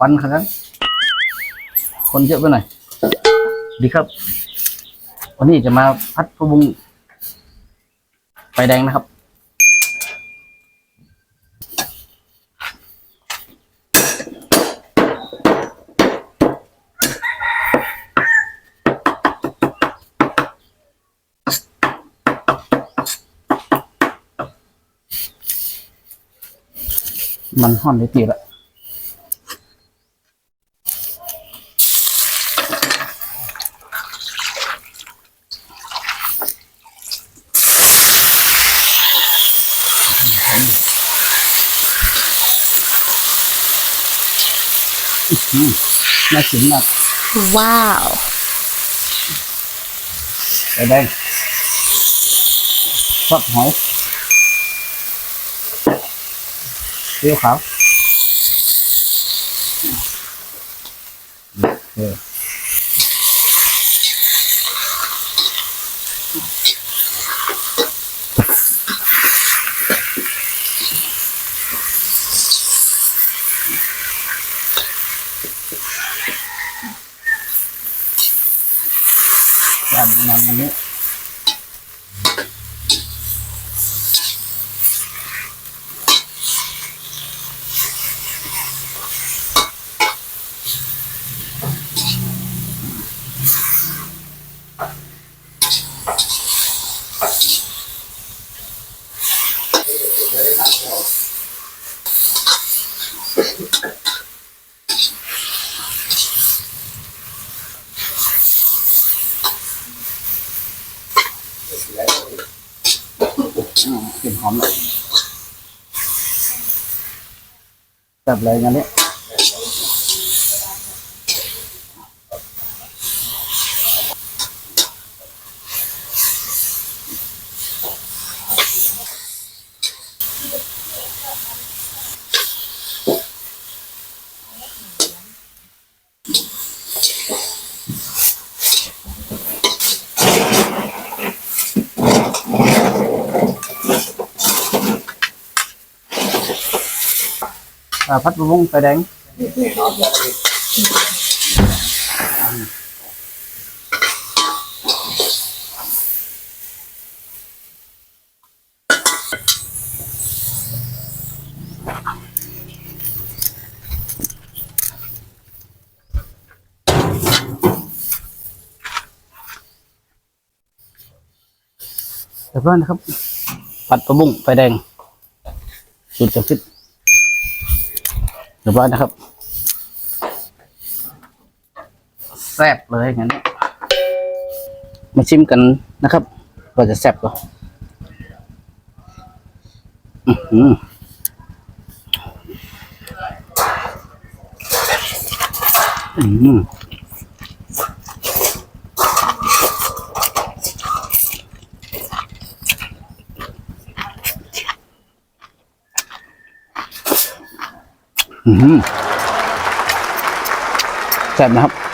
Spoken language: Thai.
ควันขนาดคนเยอะไปหน่อย ดีครับ วันนี้จะมาพัดพะบุงไฟแดงนะครับ มันห่อนได้ตีละ อื้อหือน่ากินมากว้าวไปแดงซอสหอยเปรี้ยวขาวโอเคด้านในอั นนี้อื กลิ่นหอมแบบเลยงั้นเนี่ยอ่า พัดบุ้งไฟแดงเรียบร้อยนะครับผัดปลาบุ้งไฟแดงสูตรจะฟิต รียบร้อยนะครับ แซ่บเลยงั้น มาชิมกันนะครับว่าจะแซ่บก็อื้อหืออื้อหืออื้อหือ แซ่บนะครับ